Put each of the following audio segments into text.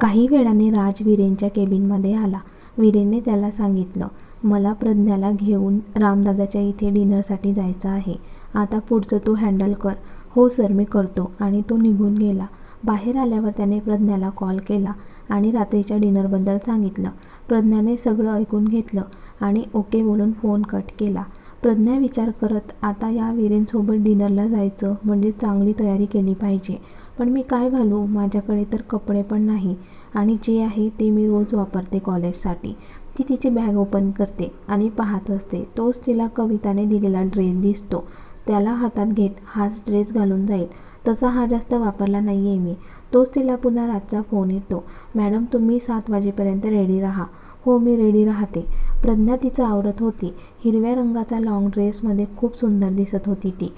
काही वेळाने राज वीरेंच्या केबिनमध्ये आला. वीरेंने त्याला सांगितलं मला प्रज्ञाला घेऊन रामदादाच्या इथे डिनरसाठी जायचं आहे. आता पुढचं तू हँडल कर. हो सर मी करतो. आणि तो निघून गेला. बाहेर आल्यावर त्याने प्रज्ञाला कॉल केला आणि रात्रीच्या डिनरबद्दल सांगितलं. प्रज्ञाने सगळं ऐकून घेतलं आणि ओके बोलून फोन कट केला. प्रज्ञा विचार करत आता या वीरेंसोबत डिनरला जायचं म्हणजे चांगली तयारी केली पाहिजे. पण मी काय घालू? माझ्याकडे तर कपडे पण नाही. आणि जे आहे ते मी रोज वापरते कॉलेजसाठी. ती तिची बॅग ओपन करते आणि पाहत असते. तोच तिला कविताने दिलेला ड्रेस दिसतो. त्याला हातात घेत हाच ड्रेस घालून जाईल. तसा हा जास्त वापरला नाही आहे मी. तोच तिला पुन्हा रातचा फोन येतो. मॅडम तुम्ही सात वाजेपर्यंत रेडी राहा. हो मी रेडी राहते. प्रज्ञा तिचा आवरत होती. हिरव्या रंगाचा लाँग ड्रेसमध्ये खूप सुंदर दिसत होती ती.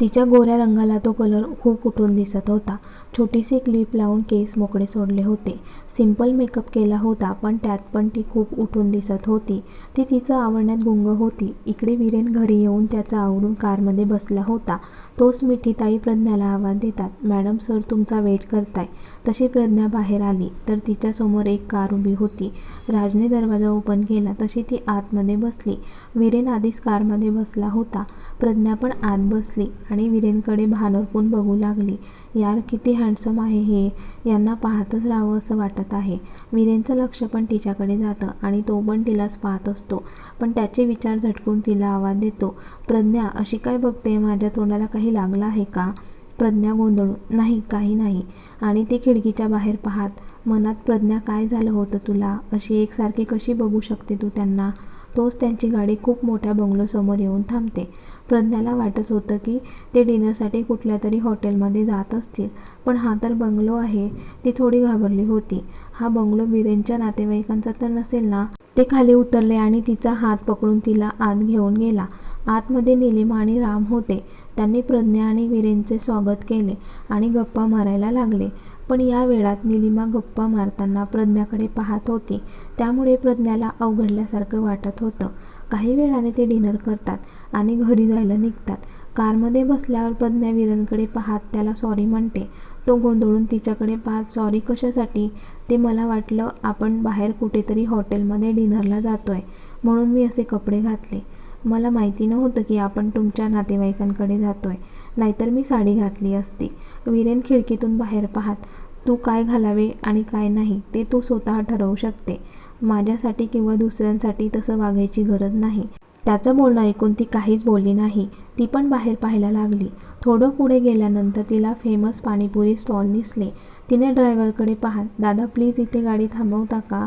तिच्या गोऱ्या रंगाला तो कलर खूप उठून दिसत होता. छोटीशी क्लिप लावून केस मोकळे सोडले होते. सिंपल मेकअप केला होता पण त्यात पण ती खूप उठून दिसत होती. ती तिचं आवडण्यात गुंग होती. इकडे वीरेन घरी येऊन त्याचा आवडून कारमध्ये बसला होता. तोच मिठीताई प्रज्ञाला आवाज देतात मॅडम सर तुमचा वेट करताय. तशी प्रज्ञा बाहेर आली तर तिच्यासमोर एक कार उभी होती. राजने दरवाजा ओपन केला तशी ती आतमध्ये बसली. वीरेन आधीच कारमध्ये बसला होता. प्रज्ञा पण आत बसली. आणि वीरेनकडे भानरपून बघू लागली. यार किती हँडसम आहे हे. यांना पाहतच राहावं असं वाटत आहे. वीरेनचं लक्ष पण तिच्याकडे जातं आणि तो पण तिलाच पाहत असतो. पण त्याचे विचार झटकून तिला आवाज देतो प्रज्ञा अशी काय बघते? माझ्या तोंडाला काही लागलं आहे का? प्रज्ञा गोंधळून नाही काही नाही. आणि ते खिडकीच्या बाहेर पाहात मनात प्रज्ञा काय झालं होतं तुला? अशी एकसारखी कशी बघू शकते तू त्यांना? तोच त्यांची गाडी खूप मोठ्या बंगलोसमोर येऊन थांबते. प्रज्ञाला वाटत होतं की ते डिनरसाठी कुठल्या तरी हॉटेलमध्ये जात असतील पण हा तर बंगलो आहे ती थोडी घाबरली होती. हा बंगलो बिरेनच्या नातेवाईकांचा तर नसेल ना? ते खाली उतरले आणि तिचा हात पकडून तिला आत घेऊन गेला. आतमध्ये निलिमा आणि राम होते. त्यांनी प्रज्ञा आणि वीरेनचे स्वागत केले आणि गप्पा मारायला लागले. पण या वेळात निलिमा गप्पा मारताना प्रज्ञाकडे पाहत होती. त्यामुळे प्रज्ञाला अवघडल्यासारखं वाटत होतं. काही वेळाने ते डिनर करतात आणि घरी जायला निघतात. कारमध्ये बसल्यावर प्रज्ञा विरणकडे पाहत त्याला सॉरी म्हणते. तो गोंधळून तिच्याकडे पाहत सॉरी कशासाठी? ते मला वाटलं आपण बाहेर कुठेतरी हॉटेलमध्ये डिनरला जातो आहे म्हणून मी असे कपडे घातले. मला माहिती नव्हतं की आपण तुमच्या नातेवाईकांकडे जातो आहे नाहीतर मी साडी घातली असती. वीरेन खिडकीतून बाहेर पाहत तू काय घालावे आणि काय नाही ते तू स्वतः ठरवू शकते. माझ्यासाठी किंवा दुसऱ्यांसाठी तसं वागायची गरज नाही. त्याचं बोलणं ऐकून ती काहीच बोलली नाही. ती पण बाहेर पाहायला लागली. थोडं पुढे गेल्यानंतर तिला फेमस पाणीपुरी स्टॉल दिसले. तिने ड्रायव्हरकडे पाहत दादा प्लीज इथे गाडी थांबवता का?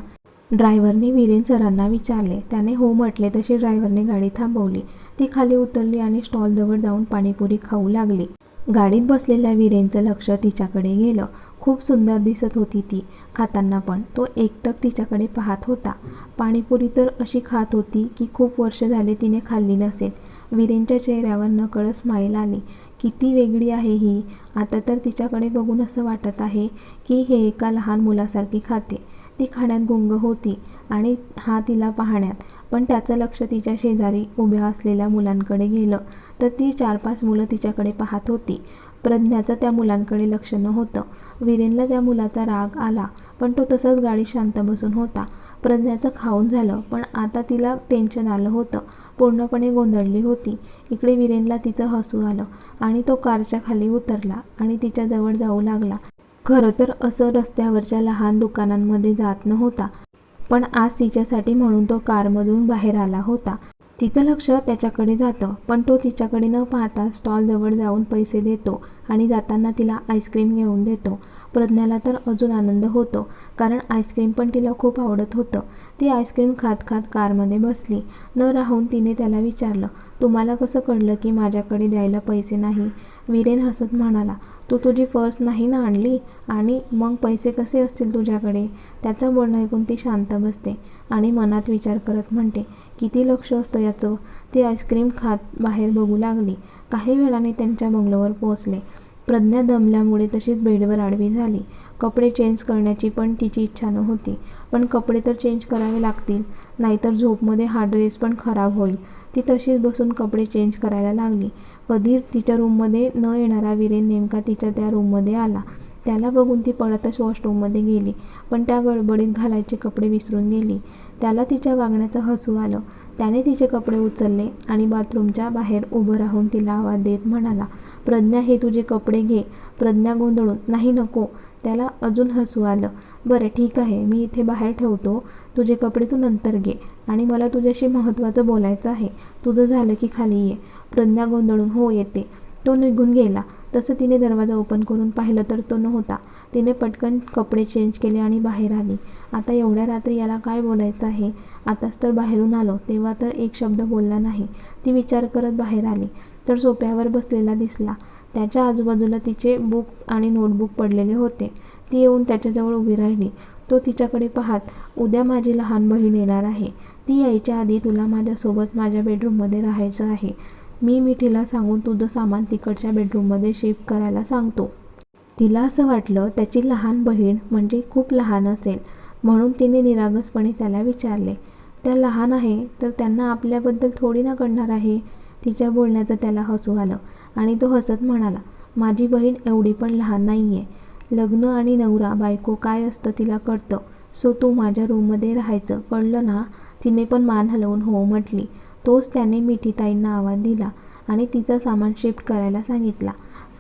ड्रायव्हरने वीरेन सरांना विचारले. त्याने हो म्हटले तशी ड्रायव्हरने गाडी थांबवली. ती खाली उतरली आणि स्टॉलजवळ जाऊन पाणीपुरी खाऊ लागली. गाडीत बसलेल्या वीरेनचं लक्ष तिच्याकडे गेलं. खूप सुंदर दिसत होती ती. खाताना पण. तो एकटक तिच्याकडे पाहत होता. पाणीपुरी तर अशी खात होती की खूप वर्ष झाले तिने खाल्ली नसेल. वीरेनच्या चेहऱ्यावर नकळत स्माईल आली. किती वेगळी आहे ही? आता तर तिच्याकडे बघून असं वाटत आहे की हे एका लहान मुलासारखी खाते. ती खाण्यात गुंग होती आणि हा तिला पाहण्यात. पण त्याचं लक्ष तिच्या शेजारी उभ्या असलेल्या मुलांकडे गेलं तर ती चार पाच मुलं तिच्याकडे पाहत होती. प्रज्ञाचं त्या मुलांकडे लक्ष नव्हतं. वीरेनला त्या मुलाचा राग आला पण तो तसाच गाडी शांत बसून होता. प्रज्ञाचं खाऊन झालं पण आता तिला टेन्शन आलं होतं. पूर्णपणे गोंधळली होती. इकडे वीरेनला तिचं हसू आलं आणि तो कारच्या खाली उतरला आणि तिच्याजवळ जाऊ लागला. खरं तर असं रस्त्यावरच्या लहान दुकानांमध्ये जात नव्हता पण आज तिच्यासाठी म्हणून तो कारमधून बाहेर आला होता. तिचं लक्ष त्याच्याकडे जातं पण तो तिच्याकडे न पाहता स्टॉलजवळ जाऊन पैसे देतो आणि जाताना तिला आईस्क्रीम घेऊन देतो. प्रज्ञाला तर अजून आनंद होतो कारण आईस्क्रीम पण तिला खूप आवडत होतं. ती आईस्क्रीम खात खात कारमध्ये बसली. न राहून तिने त्याला विचारलं तुम्हाला कसं कळलं की माझ्याकडे द्यायला पैसे नाही? वीरेन हसत म्हणाला तू तुझी पर्स नाही ना आणली? आणि मग पैसे कसे असतील तुझ्याकडे? त्याचं बोलणं ऐकून ती शांत बसते आणि मनात विचार करत म्हणते किती लक्ष असतं याचं? ती आईस्क्रीम खात बाहेर बघू लागली. काही वेळाने त्यांच्या बंगलोवर पोहोचले. प्रज्ञा दमल्यामुळे तशीच बेडवर आडवी झाली. कपडे चेंज करण्याची पण तिची इच्छा नव्हती. पण कपडे तर चेंज करावे लागतील. नाहीतर झोपमध्ये हा ड्रेस पण खराब होईल. ती तशीच बसून कपडे चेंज करायला लागली. कधी तिच्या रूममध्ये न येणारा विरेन नेमका तिच्या त्या रूममध्ये आला. त्याला बघून ती पळतच वॉशरूममध्ये गेली. पण त्या गडबडीत घालायचे कपडे विसरून गेली. त्याला तिच्या वागण्याचं हसू आलं. त्याने तिचे कपडे उचलले आणि बाथरूमच्या बाहेर उभं राहून तिला आवाज देत म्हणाला प्रज्ञा हे तुझे कपडे घे. प्रज्ञा गोंधळून. नाही नको. त्याला अजून हसू आलं. बरं ठीक आहे. मी इथे बाहेर ठेवतो. तुझे कपडे तू नंतर घे आणि मला तुझ्याशी महत्त्वाचं बोलायचं आहे. तुझं झालं की खाली ये. प्रज्ञा गोंधळून. हो येते. तो निघून गेला. तसं तिने दरवाजा ओपन करून पाहिलं तर तो नव्हता. तिने पटकन कपडे चेंज केले आणि बाहेर आली. आता एवढ्या रात्री याला काय बोलायचं आहे? आताच तर बाहेरून आलो. तेव्हा तर एक शब्द बोलला नाही. ती विचार करत बाहेर आली. तर सोप्यावर बसलेला दिसला. त्याच्या आजूबाजूला तिचे बुक आणि नोटबुक पडलेले होते. ती येऊन त्याच्याजवळ उभी राहिली. तो तिच्याकडे पाहत उद्या माझी लहान बहीण येणार आहे. ती यायच्या आधी तुला माझ्यासोबत माझ्या बेडरूममध्ये राहायचं आहे. मी मिठीला सांगून तुझं सामान तिकडच्या बेडरूममध्ये शिफ्ट करायला सांगतो. तिला असं वाटलं त्याची लहान बहीण म्हणजे खूप लहान असेल म्हणून तिने निरागसपणे त्याला विचारले. त्या लहान आहे तर त्यांना आपल्याबद्दल थोडी ना कळणार आहे तिच्या बोलण्याचं त्याला हसू आलं आणि तो हसत म्हणाला माझी बहीण एवढी पण लहान नाही आहे लग्न आणि नवरा बायको काय असतं तिला कळतं. सो तू माझ्या रूममध्ये राहायचं. कळलं ना? तिने पण मान हलवून हो म्हटली. तोच त्याने मिठीताईंना आवाज दिला आणि तिचं सामान शिफ्ट करायला सांगितला.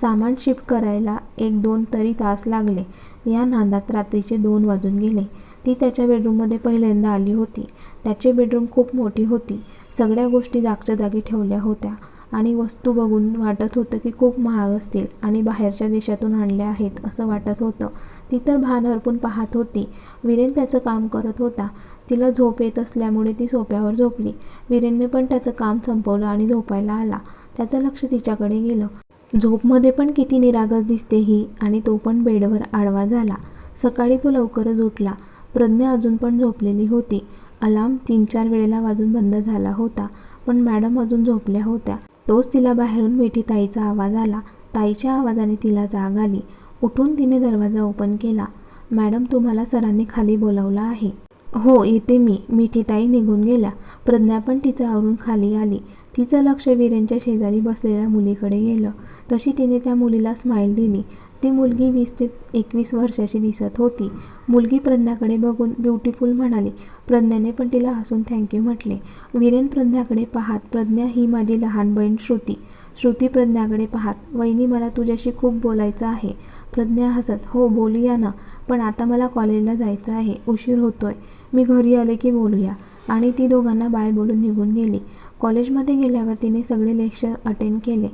सामान शिफ्ट करायला एक दोन तरी तास लागले. या नांदात रात्रीचे दोन वाजून गेले. ती त्याच्या बेडरूममध्ये पहिल्यांदा आली होती. त्याची बेडरूम खूप मोठी होती. सगळ्या गोष्टी जागच्या जागी ठेवल्या होत्या. आणि वस्तू बघून वाटत होतं की खूप महाग असतील आणि बाहेरच्या देशातून आणल्या आहेत असं वाटत होतं. ती तर भान हरपून पाहत होती. वीरेन त्याचं काम करत होता. तिला झोप येत असल्यामुळे ती सोप्यावर झोपली. वीरेनने पण त्याचं काम संपवलं आणि झोपायला आला. त्याचं लक्ष तिच्याकडे गेलं. झोपमध्ये पण किती निरागस दिसते ही आणि तो पण बेडवर आडवा झाला. सकाळी तो लवकरच उठला. प्रज्ञा अजून पण झोपलेली होती. अलार्म तीन चार वेळेला वाजून बंद झाला होता. पण मॅडम अजून झोपल्या होत्या. तोच तिला बाहेरून मिठी ताईचा आवाज आला. ताईच्या आवाजाने तिला जाग आली. उठून तिने दरवाजा ओपन केला. मॅडम तुम्हाला सरांनी खाली बोलावलं आहे. हो येते मी. मिठीताई निघून गेल्या. प्रज्ञा पण तिचं आवरून खाली आली. तिचं लक्ष वीरेंच्या शेजारी बसलेल्या मुलीकडे गेलं. तशी तिने त्या मुलीला स्माईल दिली. ती मुलगी वीस ते एकवीस वर्षाची दिसत होती. मुलगी प्रज्ञाकडे बघून ब्युटिफुल म्हणाली प्रज्ञाने पण तिला हसून थँक्यू म्हटले. वीरेन प्रज्ञाकडे पाहात प्रज्ञा ही माझी लहान बहीण श्रुती. श्रुती प्रज्ञाकडे पाहात वहिनी मला तुझ्याशी खूप बोलायचं आहे. प्रज्ञा हसत हो बोलूया ना. पण आता मला कॉलेजला जायचं आहे. उशीर होतोय. मी घरी आले की बोलूया. आणि ती दोघांना बाय बोलून निघून गेली. कॉलेजमध्ये गेल्यावर तिने सगळे लेक्चर अटेंड केले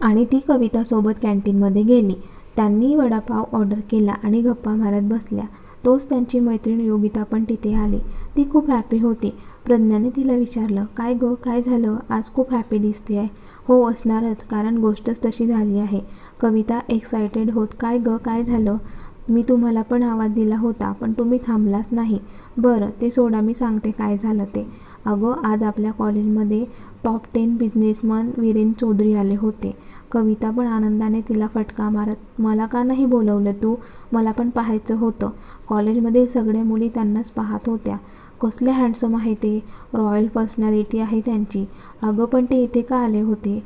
आणि ती कवितासोबत कॅन्टीनमध्ये गेली. त्यांनी वडापाव ऑर्डर केला आणि गप्पा मारत बसल्या. तोच त्यांची मैत्रीण योगिता पण तिथे आली. ती खूप हॅपी होती. प्रज्ञाने तिला विचारलं काय गं? काय झालं? आज खूप हॅपी दिसते आहे हो असणारच. कारण गोष्टच तशी झाली आहे. कविता एक्सायटेड होत काय गं? काय झालं? मी तुम्हाला पण आवाज दिला होता पण तुम्ही थांबलाच नाही. बरं ते सोडा मी सांगते काय झालं ते. अगं आज आपल्या कॉलेजमध्ये top ten businessman Viren Chaudhari आले होते. कविता पण आनंदाने तिला फटका मारत मला का नाही बोलवलं तू? मला पण पाहायचं होतं. कॉलेजमधील सगळ्या मुली त्यांनाच पाहत होत्या. कसले हँडसम आहे ते. रॉयल पर्सनॅलिटी आहे त्यांची. अगं पण ते इथे का आले होते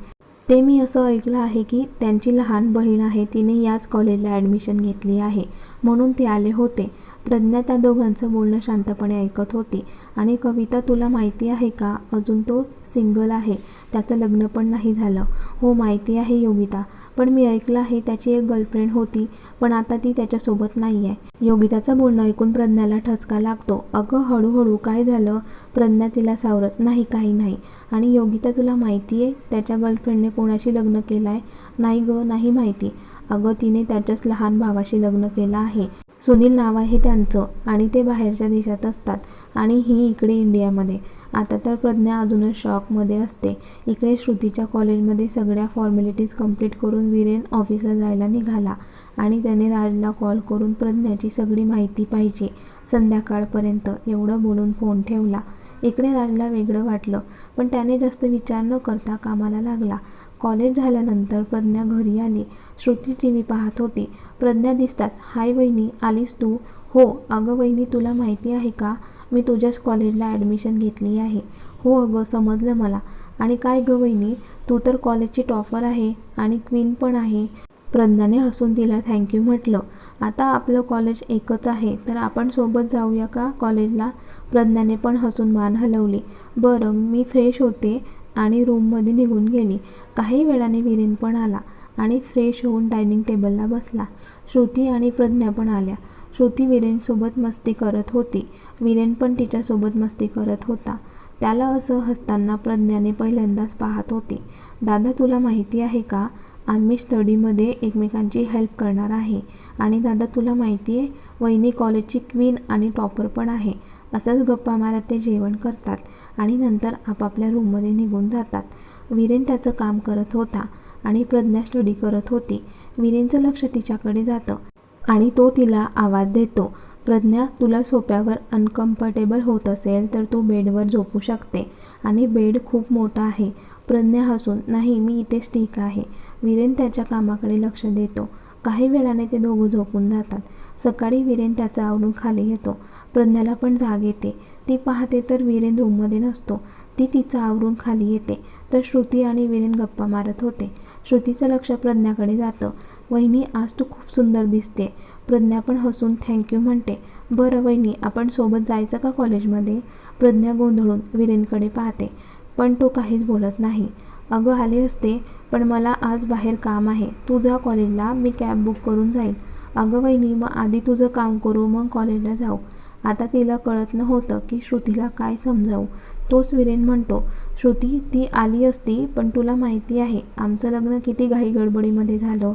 ते मी असं ऐकलं आहे की त्यांची लहान बहीण आहे तिने याच कॉलेजला ॲडमिशन घेतली आहे. म्हणून ते आले होते. प्रज्ञा त्या दोघांचं बोलणं शांतपणे ऐकत होती. आणि कविता तुला माहिती आहे का? अजून तो सिंगल आहे. त्याचं लग्न पण नाही झालं. हो माहिती आहे योगिता. पण मी ऐकलं आहे त्याची एक गर्लफ्रेंड होती पण आता ती त्याच्यासोबत नाही आहे योगिताचं बोलणं ऐकून प्रज्ञाला ठसका लागतो. अगं हळूहळू काय झालं? प्रज्ञा तिला सावरत नाही काही नाही. आणि योगिता तुला माहिती आहे त्याच्या गर्लफ्रेंडने कोणाशी लग्न केलं आहे नाही गं नाही माहिती. अगं तिने त्याच्याच लहान भावाशी लग्न केलं आहे. सुनील नाव आहे त्यांचं आणि ते बाहेरच्या देशात असतात आणि ही इकडे इंडियामध्ये. आता तर प्रज्ञा अजूनच शॉकमध्ये असते. इकडे श्रुतीच्या कॉलेजमध्ये सगळ्या फॉर्मॅलिटीज कंप्लीट करून वीरेन ऑफिसला जायला निघाला आणि त्याने राजला कॉल करून प्रज्ञाची सगळी माहिती पाहिजे. संध्याकाळपर्यंत एवढं बोलून फोन ठेवला. इकडे राजला वेगळं वाटलं. पण त्याने जास्त विचार न करता कामाला लागला. कॉलेज झाल्यानंतर प्रज्ञा घरी आली. श्रुती टी व्ही पाहत होती. प्रज्ञा दिसतात हाय वहिनी आलीस तू? हो. अगं वहिनी तुला माहिती आहे का? मी तुझ्याच कॉलेजला ॲडमिशन घेतली आहे. हो अगं समजलं मला. आणि काय गं वहिनी? तू तर कॉलेजची टॉपर आहे आणि क्वीन पण आहे. प्रज्ञाने हसून तिला थँक्यू म्हटलं. आता आपलं कॉलेज एकच आहे तर आपण सोबत जाऊया का कॉलेजला प्रज्ञाने पण हसून मान हलवली. बरं मी फ्रेश होते आणि रूममध्ये निघून गेली. काही वेळाने विरेन पण आला आणि फ्रेश होऊन डायनिंग टेबलला बसला. श्रुती आणि प्रज्ञा पण आल्या. श्रुती विरेनसोबत मस्ती करत होती. विरेन पण तिच्यासोबत मस्ती करत होता. त्याला असं हसताना प्रज्ञाने पहिल्यांदाच पाहत होती. दादा तुला माहिती आहे का? आम्ही स्टडीमध्ये एकमेकांची हेल्प करणार आहे. आणि दादा तुला माहिती आहे वहिनी कॉलेजची क्वीन आणि टॉपर पण आहे. असंच गप्पा मारत ते जेवण करतात आणि नंतर आपापल्या रूममध्ये निघून जातात. वीरेन त्याचं काम करत होता आणि प्रज्ञा स्टडी करत होती. वीरेनचं लक्ष तिच्याकडे जातं आणि तो तिला आवाज देतो प्रज्ञा तुला सोप्यावर अनकम्फर्टेबल होत असेल तर तू बेडवर झोपू शकते आणि बेड खूप मोठा आहे. प्रज्ञा हसून नाही मी इथेच ठीक आहे. विरेन त्याच्या कामाकडे लक्ष देतो. काही वेळाने ते दोघं झोपून जातात. सकाळी विरेन त्याचा आवरून खाली येतो प्रज्ञाला पण जाग येते. ती पाहते तर विरेन रूममध्ये नसतो. ती तिचं आवरून खाली येते. तर श्रुती आणि विरेन गप्पा मारत होते. श्रुतीचं लक्ष प्रज्ञाकडे जातं. वहिनी आज तू खूप सुंदर दिसते. प्रज्ञा पण हसून थँक्यू म्हणते. बरं वहिनी आपण सोबत जायचं का कॉलेजमध्ये? प्रज्ञा गोंधळून वीरेनकडे पाहते. पण तो काहीच बोलत नाही. अगं आले असते. पण मला आज बाहेर काम आहे. तू जा कॉलेजला मी कॅब बुक करून जाईल अगं वहिनी मग आधी तुझं काम करू मग कॉलेजला जाऊ. आता तिला कळत नव्हतं की श्रुतीला काय समजावू. तोच विरेन म्हणतो श्रुती ती आली असती पण तुला माहिती आहे आमचं लग्न किती घाई गडबडीमध्ये झालं.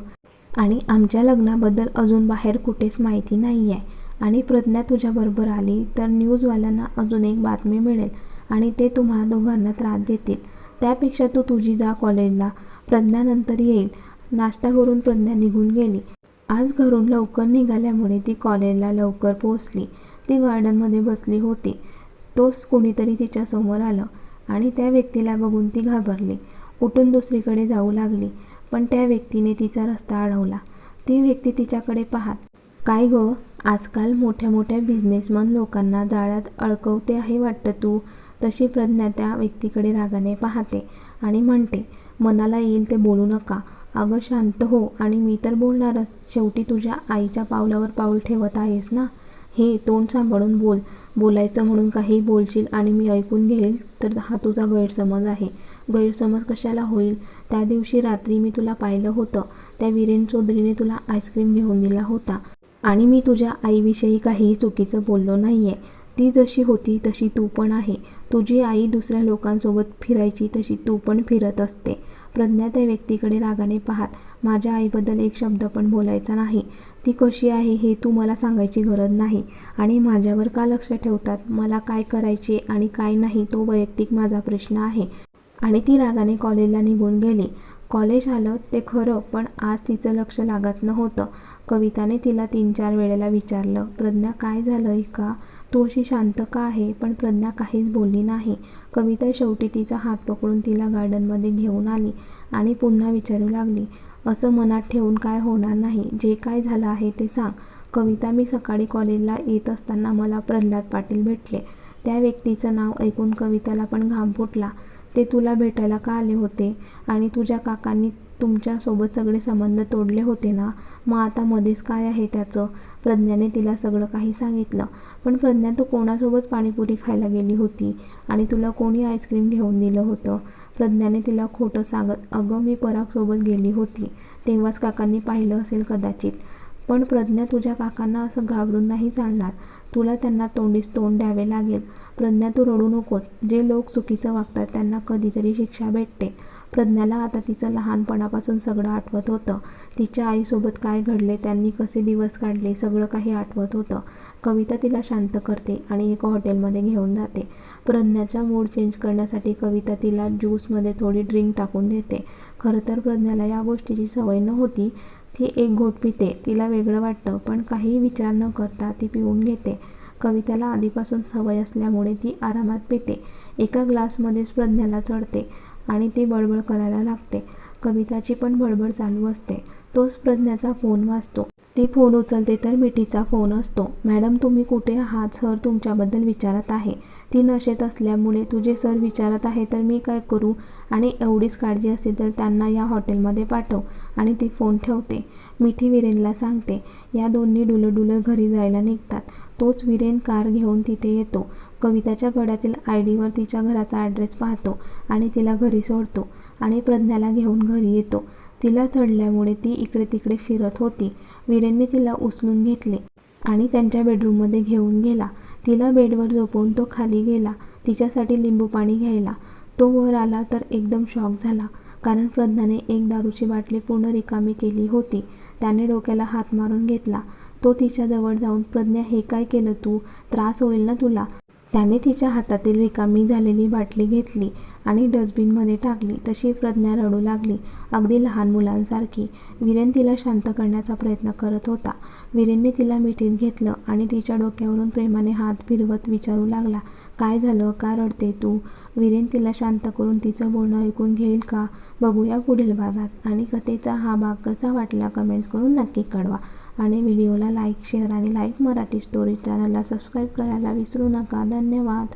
आणि आमच्या लग्नाबद्दल अजून बाहेर कुठेच माहिती नाही आहे आणि प्रज्ञा तुझ्याबरोबर आली तर न्यूजवाल्यांना अजून एक बातमी मिळेल. आणि ते तुम्हा दोघांना त्रास देतील. त्यापेक्षा तू तुझी जा कॉलेजला. प्रज्ञा नंतर येईल. नाश्ता करून प्रज्ञा निघून गेली. आज घरून लवकर निघाल्यामुळे ती कॉलेजला लवकर पोहोचली. ती गार्डनमध्ये बसली होती. तोच कोणीतरी तिच्यासमोर आलं आणि त्या व्यक्तीला बघून ती घाबरली. उठून दुसरीकडे जाऊ लागली पण त्या व्यक्तीने तिचा रस्ता अडवला. ती व्यक्ती तिच्याकडे पाहात काय गं आजकाल मोठ्या मोठ्या बिझनेसमन लोकांना जाळ्यात अडकवते आहे वाटतं तू? तशी प्रज्ञा त्या व्यक्तीकडे रागाने पाहते आणि म्हणते मनाला येईल ते बोलू नका. अगं शांत हो आणि मी तर बोलणारच. शेवटी तुझ्या आईच्या पावलावर पाऊल ठेवत आहेस ना? हे तोंड सांभाळून बोल. बोलायचं म्हणून काही बोलशील आणि मी ऐकून घेईल तर हा तुझा गैरसमज आहे. गैरसमज कशाला होईल? त्या दिवशी रात्री मी तुला पाहिलं होतं. त्या विरेन चौधरीने तुला आईस्क्रीम घेऊन दिला होता. आणि मी तुझ्या आईविषयी काहीही चुकीचं बोललो नाही आहे ती जशी होती तशी तू पण आहे. तुझी आई दुसऱ्या लोकांसोबत फिरायची तशी तू पण फिरत असते. प्रज्ञा त्या व्यक्तीकडे रागाने पाहत माझ्या आईबद्दल एक शब्द पण बोलायचा नाही. ती कशी आहे हे तू मला सांगायची गरज नाही. आणि माझ्यावर का लक्ष ठेवतात? मला काय करायचे आणि काय नाही तो वैयक्तिक माझा प्रश्न आहे. आणि ती रागाने कॉलेजला निघून गेली. कॉलेज आलं ते खरं पण आज तिचं लक्ष लागत नव्हतं. कविताने तिला तीन चार वेळेला विचारलं प्रज्ञा काय झालं का? तू अशी शांत का आहे? पण प्रज्ञा काहीच बोलली नाही. कविता शेवटी तिचा हात पकडून तिला गार्डनमध्ये घेऊन आली आणि पुन्हा विचारू लागली. असं मनात ठेवून काय होणार नाही? जे काय झालं आहे ते सांग. कविता मी सकाळी कॉलेजला येत असताना मला प्रल्हाद पाटील भेटले. त्या व्यक्तीचं नाव ऐकून कविताला पण घाम फुटला. ते तुला भेटायला का आले होते? आणि तुझ्या काकांनी तुमच्यासोबत सगळे संबंध तोडले होते ना? मग आता मध्येच काय आहे त्याचं? प्रज्ञाने तिला सगळं काही सांगितलं. पण प्रज्ञा तू कोणासोबत पाणीपुरी खायला गेली होती? आणि तुला कोणी आईस्क्रीम घेऊन दिलं होतं? प्रज्ञाने तिला खोटं सांगत अगं मी परागसोबत गेली होती. तेव्हाच काकांनी पाहिलं असेल कदाचित. पण प्रज्ञा तुझ्या काकांना असं घाबरून नाही चालणार. तुला त्यांना तोंडीस तोंड द्यावे लागेल. प्रज्ञा तू रडू नकोस. जे लोक चुकीचं वागतात त्यांना कधीतरी शिक्षा भेटते. प्रज्ञाला आता तिचं लहानपणापासून सगळं आठवत होतं. तिच्या आईसोबत काय घडले त्यांनी कसे दिवस काढले सगळं काही आठवत होतं. कविता तिला शांत करते आणि एका हॉटेलमध्ये घेऊन जाते. प्रज्ञाचा मूड चेंज करण्यासाठी कविता तिला ज्यूसमध्ये थोडी ड्रिंक टाकून देते. खरं तर प्रज्ञाला या गोष्टीची सवय नव्हती ती एक घोट पिते तिला वेगळं वाटतं पण काहीही विचार न करता ती पिऊन घेते. कविताला आधीपासून सवय असल्यामुळे ती आरामात पिते. एका ग्लासमध्येच प्रज्ञाला चढते आणि ती बडबड करायला लागते. कविताची पण बडबड चालू असते. तोच प्रज्ञाचा फोन वाजतो ती फोन उचलते तर मिठीचा फोन असतो. मॅडम तुम्ही कुठे आहात? सर तुमच्याबद्दल विचारत आहे. ती नशेत असल्यामुळे तुझे सर विचारत आहे तर मी काय करू? आणि एवढीच काळजी असेल तर त्यांना या हॉटेलमध्ये पाठव. आणि ती फोन ठेवते. मिठी विरेनला सांगते. या दोन्ही डुलडुलत घरी जायला निघतात. तोच विरेन कार घेऊन तिथे येतो. कविताच्या गड्यातील आय डीवर तिच्या घराचा ॲड्रेस पाहतो आणि तिला घरी सोडतो आणि प्रज्ञाला घेऊन घरी येतो. तिला चढल्यामुळे ती इकडे तिकडे फिरत होती. विरेनने तिला उचलून घेतले आणि त्यांच्या बेडरूममध्ये घेऊन गेला. तिला बेडवर झोपवून तो खाली गेला. तिच्यासाठी लिंबू पाणी घ्यायला. तो वर आला तर एकदम शॉक झाला कारण प्रज्ञाने एक दारूची बाटली पूर्ण रिकामी केली होती. त्याने डोक्याला हात मारून घेतला. तो तिच्याजवळ जाऊन प्रज्ञा हे काय केलं तू? त्रास होईल ना तुला? त्याने तिच्या हातातील रिकामी झालेली बाटली घेतली आणि डस्टबिनमध्ये टाकली. तशी प्रज्ञा रडू लागली अगदी लहान मुलांसारखी. वीरेन तिला शांत करण्याचा प्रयत्न करत होता. वीरेनने तिला मिठीत घेतलं आणि तिच्या डोक्यावरून प्रेमाने हात फिरवत विचारू लागला काय झालं? का रडते तू? वीरेन तिला शांत करून तिचं बोलणं ऐकून घेईल का? बघूया पुढील भागात. आणि कथेचा हा भाग कसा वाटला? कमेंट्स करून नक्की कळवा. आणि व्हिडिओला लाईक शेअर आणि लाईक मराठी स्टोरी चॅनलला सबस्क्राईब करायला विसरू नका. धन्यवाद.